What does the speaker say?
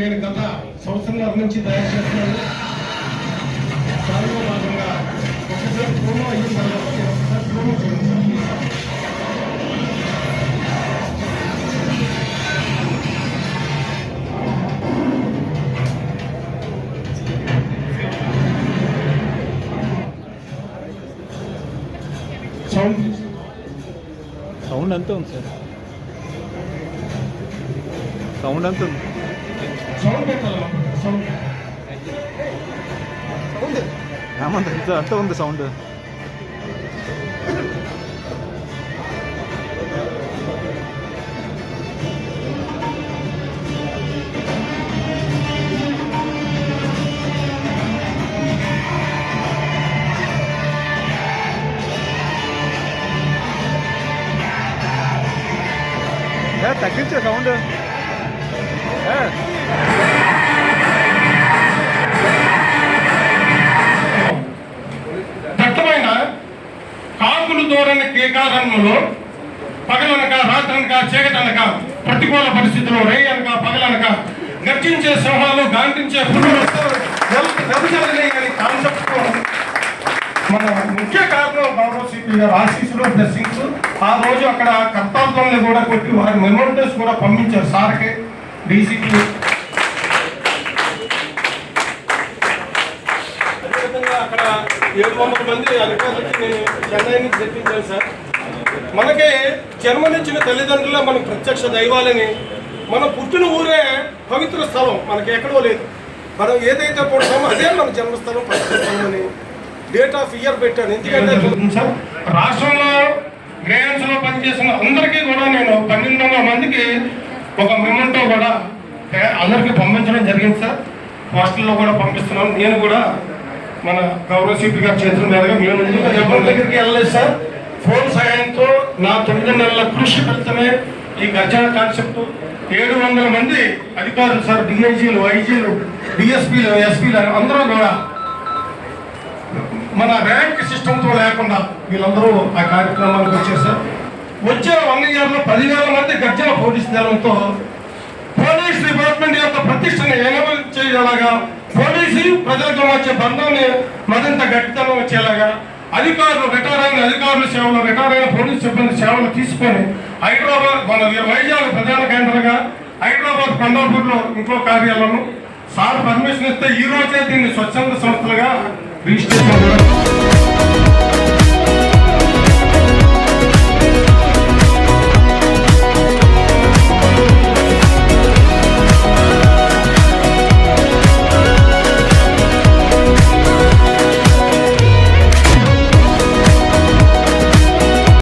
నేను గత సంవత్సరంన్నర నుంచి తయారు చేస్తున్నాను దానిలో భాగంగా ఒకసారి ప్రోమో అయిన తర్వాత నేను ఒకసారి ప్రోమో చూడండి sir please sir. Sound please. Sound అంతా ఉంది సార్ సౌండ్ అంతా ఉంది సౌండ్ పెట్టాలమ్మా సౌండ్ ఏమంత అంత అంతా ఉంది సౌండ్ ఏ, తగ్గించే సౌండ్ ఏ, దట్టమైన కాకులు దూరని కారణంలో పగలనక రాత్రనక చీకటనక ప్రతికూల పరిస్థితుల్లో రే అనక పగలనక గర్జించే సింహాలు గాంటించే పురుగులు కాన్సెప్ట్ మన ముఖ్య కారణం గౌరవ సిపి గారు ఆశీస్సులు బ్లెస్సింగ్స్ ఆ రోజు అక్కడ కర్తార్థంలో కూడా కొట్టి వారి మెమోరియల్స్ కూడా పంపించారు సార్కి. డీసీపీ అదేవిధంగా అక్కడ ఏడు వందల మంది అధికారులకి నేను చెన్నై నుంచి తెప్పించాను సార్. మనకి జన్మనిచ్చిన తల్లిదండ్రులే మనకు ప్రత్యక్ష దైవాలని మనం పుట్టిన ఊరే పవిత్ర స్థలం మనకి ఎక్కడో లేదు. మనం ఏదైతే పుడతామో అదే మన జన్మస్థలం పవిత్ర స్థలం అని డేట్ ఆఫ్ ఇయర్ పెట్టాను. ఎందుకంటే రాష్ట్రంలో గ్రేయన్స్లో పనిచేసిన అందరికీ కూడా నేను పన్నెండు వందల మందికి ఒక మెమెంటో కూడా అందరికీ పంపించడం జరిగింది సార్. హాస్టల్లో కూడా పంపిస్తున్నాం. నేను కూడా మన గౌరవ సిపి గారి చేతుల మీదుగా మేము ఎవరి దగ్గరికి వెళ్ళలేదు సార్. ఫోన్ సహాయంతో నా తొమ్మిది నెలల కృషి ఫలితమే ఈ గజన కాన్సెప్ట్. ఏడు వందల మంది అధికారులు సార్ డిఐజీలు ఐజీలు డిఎస్పీలు ఎస్పీలు అందరూ కూడా మన ర్యాంక్ సిస్టంతో లేకుండా వీళ్ళందరూ ఆ కార్యక్రమానికి వచ్చేసారు వచ్చే వన్ ఇయర్లో పదివేల మంది గర్జన పోలీస్ పోలీస్ డిపార్ట్మెంట్ యొక్క ప్రతిష్టను ఎనబల్ చేయలాగా పోలీసు ప్రజలతో వచ్చే బంధాన్ని మరింత గట్టితనం వచ్చేలాగా అధికారులు రిటైర్ అయిన అధికారుల సేవలు రిటైర్ అయిన పోలీస్ సిబ్బంది సేవలు తీసుకొని హైదరాబాద్ మన వైజాగ్ ప్రధాన కేంద్రంగా హైదరాబాద్ పండాపూర్లో ఇంకో కార్యాలయం సార్ పర్మిషన్ ఇస్తే ఈ రోజే దీన్ని స్వచ్ఛంద సంస్థలుగా రిజిస్టర్ కూడా